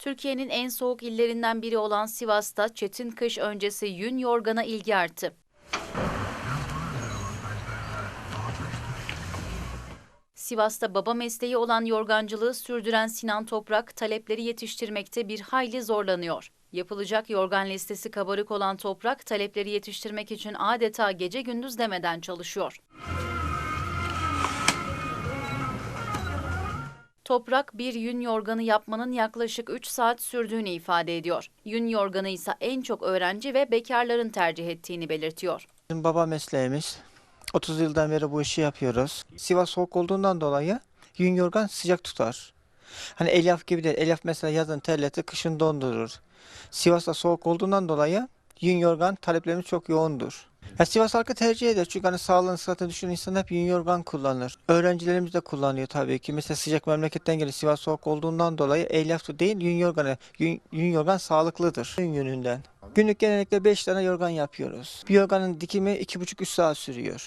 Türkiye'nin en soğuk illerinden biri olan Sivas'ta çetin kış öncesi yün yorgana ilgi arttı. Sivas'ta baba mesleği olan yorgancılığı sürdüren Sinan Toprak talepleri yetiştirmekte bir hayli zorlanıyor. Yapılacak yorgan listesi kabarık olan Toprak talepleri yetiştirmek için adeta gece gündüz demeden çalışıyor. Toprak bir yün yorganı yapmanın yaklaşık 3 saat sürdüğünü ifade ediyor. Yün yorganı ise en çok öğrenci ve bekarların tercih ettiğini belirtiyor. Bizim baba mesleğimiz. 30 yıldan beri bu işi yapıyoruz. Sivas soğuk olduğundan dolayı yün yorgan sıcak tutar. Hani elyaf gibi değil. Elyaf mesela yazın terletir, kışın dondurur. Sivas'ta soğuk olduğundan dolayı yün yorgan taleplerimiz çok yoğundur. Ya Sivas halkı tercih eder çünkü hani sağlığını sıhhatini düşünen insan hep yün yorgan kullanır. Öğrencilerimiz de kullanıyor tabii ki. Mesela sıcak memleketten geliyor. Sivas soğuk olduğundan dolayı elyaf da değil yün yorganı. Yün, yün yorgan sağlıklıdır. Yün yününden. Günlük genellikle 5 tane yorgan yapıyoruz. Bir yorganın dikimi 2,5-3 saat sürüyor.